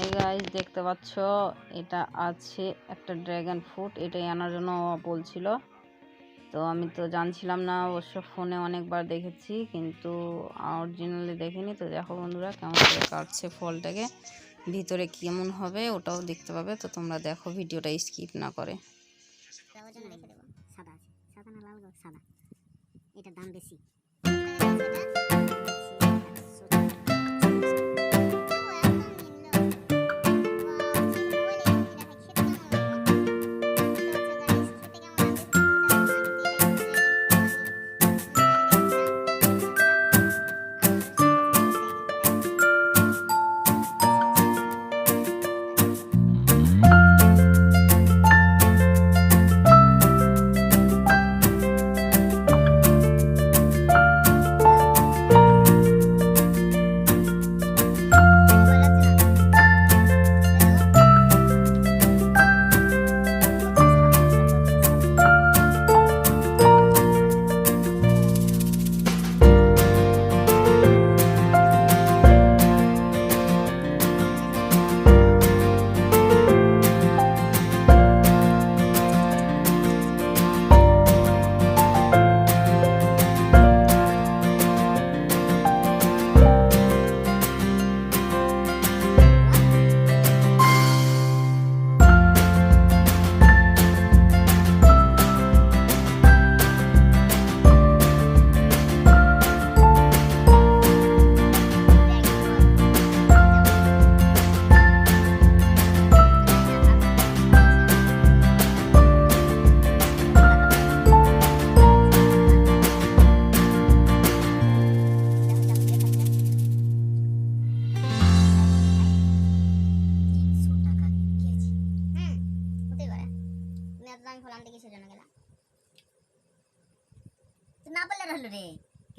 এই গাইস দেখতে পাচ্ছ? এটা আছে একটা ড্রাগন ফ্রুট এটাই আনার জন্য বলছিল। তো আমি তো জানছিলাম না, অবশ্য ফোনে অনেকবার দেখেছি, কিন্তু অরিজিনালি দেখিনি। তো দেখো বন্ধুরা, কেমন করে কাটছে ফলটাকে, ভিতরে কেমন হবে ওটাও দেখতে পাবে। তো তোমরা দেখো, ভিডিওটা স্কিপ না করে। সাদা দাম বেশি।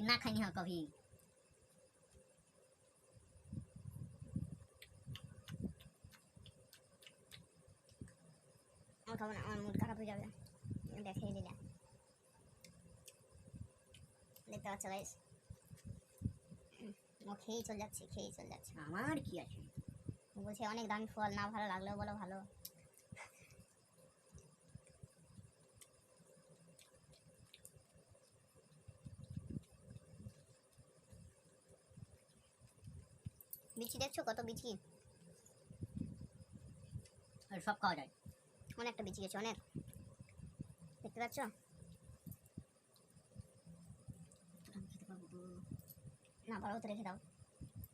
ना खानी हो कभी আমার খাবো না আমার মুড খারাপ হয়ে যাবে দেখিয়ে দিলে দেখতে পাচ্ছ গাইস ও খেয়েই চলে যাচ্ছে খেয়েই চলে যাচ্ছে আমার কি আছে ও বলছে অনেক দামি ফল না ভালো লাগলেও বলো ভালো বিচি দেখছ? কত বিচি? আর সব খাওয়া যায়। অনেকটা বিচি গেছে অনেক। দেখতে পাচ্ছ? না পারো তো রেখে দাও।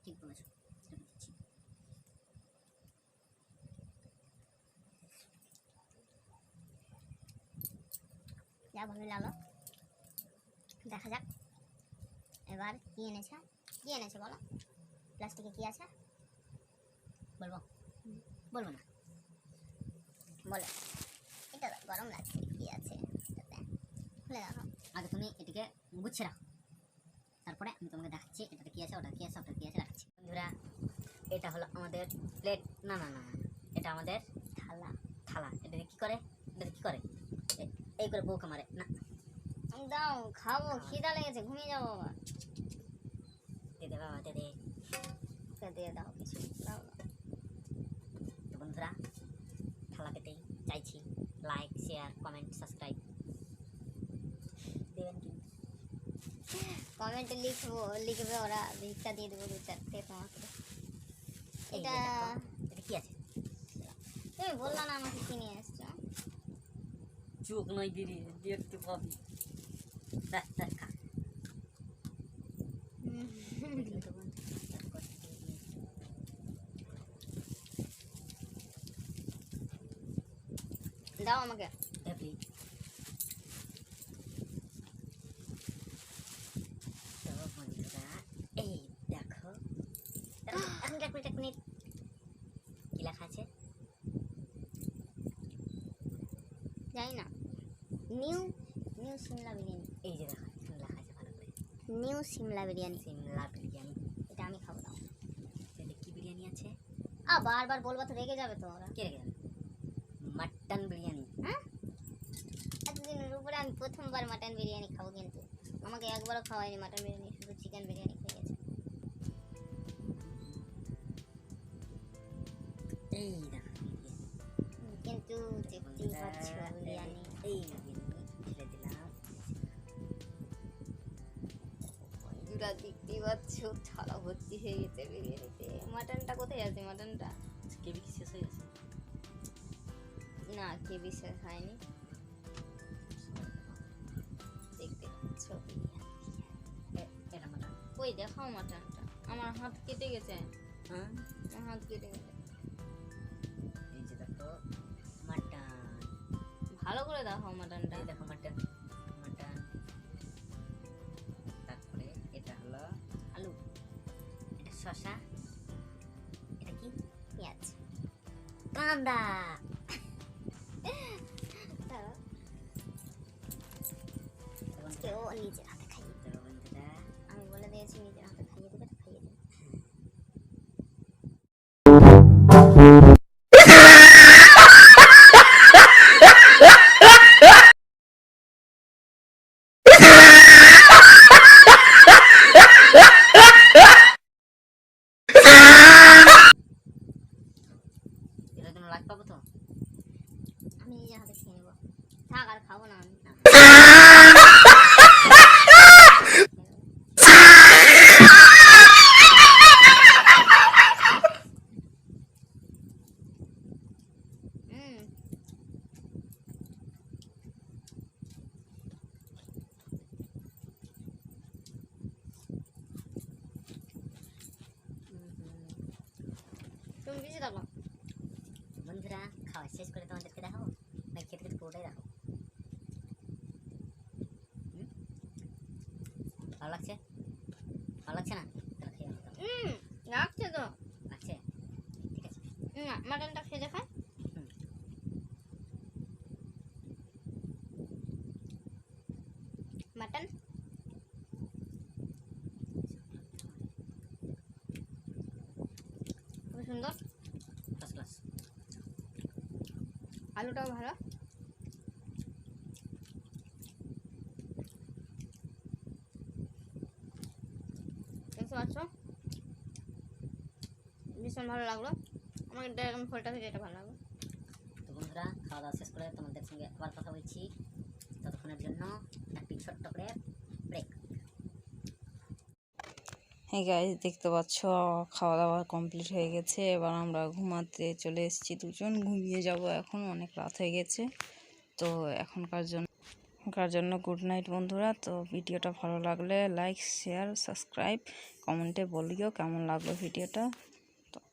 ঠিক বলেছ। যা ভালো লাগল। দেখা যাক। এবার কি এনেছে? কি এনেছে বলো? প্লাস্টিকে কি আছে? বলব? বলব না। বলো। এটা গরম লাগছে কি আছে? এটাতে। খুলে দেখো। আগে তুমি এটিকে গুছিয়ে রাখো। তারপরে আমি তোমাকে দেখাচ্ছি এটাতে কি আছে ওটা কি আছে ওটা কি আছে রাখছি বন্ধুরা এটা হলো আমাদের প্লেট। না না না এটা আমাদের থালা। থালা। এটা কি করে? এটা কি করে? এই করে বউকে মারে। না। দাও খাব খিদা লেগেছে ঘুমিয়ে যাব বাবা দে বাবা দে দে দিয়ে দাও কিছু দাও দাও। তো বন্ধুরা থালা পেতেই চাইছি লাইক শেয়ার কমেন্ট সাবস্ক্রাইব দেবেন কমেন্টে লিখব লিখবে ওরা ভিক্ষা দিয়ে দেবো দু চারটে তোমাকে এটা এটা কি আছে? তুমি বললা না আমাকে কি নিয়ে এসছো চোখ নয় দিদি দেখতে পাবি দেখ দেখ খা দেখলে তো বন্ধু, এত কষ্ট করে দিয়েছে। দাও আমাকে। এই দেখো। এখন এক মিনিট এক মিনিট। কি লেখা আছে? জানি না। New new Shimla biryani. এই যে দেখো ভালো করে। নিউ সিমলা বিরিয়ানি। সিমলা বিরিয়ানি। এটা আমি খাব দাও। কি বিরিয়ানি আছে? আ বারবার বলবা তো রেগে যাবে তো ওরা। কে রেখে যাবে? মাটন বিরিয়ানি হ্যাঁ এতদিনের উপরে আমি প্রথমবার মাটন বিরিয়ানি খাব কিন্তু। আমাকে একবারও খাওয়ায়নি মাটন বিরিয়ানি শুধু চিকেন বিরিয়ানি খেয়ে গেছে। এই দেখো কিন্তু দেখতেই পাচ্ছ বিরিয়ানি। এই বিরিয়ানি দিলাম। বন্ধুরা দেখতেই পাচ্ছ থালা ভর্তি হয়ে গেছে বিরিয়ানিতে। মাটনটা কোথায় আছে মাটনটা কেবি কি শেষ হয়ে গেছে? না কে বিশ্বাস হয়নি। দেখতে এটা মাটন ওই দেখাও মাটনটা আমার হাত কেটে গেছে। হ্যাঁ? আমার হাত কেটে গেছে। এই যে দেখো মাটন ভালো করে দেখাও মাটনটা দেখো মাটন মাটন তারপরে এটা হলো আলু। এটা শসা। এটা কি? পেঁয়াজ। কান্দা এটা তুমি লাগ পাবো তো আমি নিজের হাতে খেয়ে নেব থাক আর খাব না আমি হুম তুমি বেশি থাকো বন্ধুরা খাওয়া শেষ করে তোমাদেরকে দেখাবো না খেতে খেতে পুরোটাই দেখো ভালো লাগছে ভালো লাগছে না লাগছে তো লাগছে ঠিক আছে না মাটনটা খেয়ে দেখায় হুম। মাটন খুব সুন্দর। ফার্স্ট ক্লাস আলুটাও ভালো। দেখতে পাচ্ছ? ভীষণ ভালো লাগল। আমার ড্রাগন ফলটা থেকে এটা ভালো লাগল। তো বন্ধুরা খাওয়া দাওয়া শেষ করে তোমাদের সঙ্গে আবার কথা বলছি। ততক্ষণের জন্য একটি ছোট্ট করে ব্রেক হ্যাঁ গাইজ দেখতে পাচ্ছ খাওয়া দাওয়া কমপ্লিট হয়ে গেছে। এবার আমরা ঘুমাতে চলে এসেছি। দুজন ঘুমিয়ে যাব এখন, অনেক রাত হয়ে গেছে। তো এখনকার জন্য এখনকার জন্য গুড নাইট বন্ধুরা। তো ভিডিওটা ভালো লাগলে লাইক শেয়ার সাবস্ক্রাইব কমেন্টে বলিও কেমন লাগল ভিডিওটা।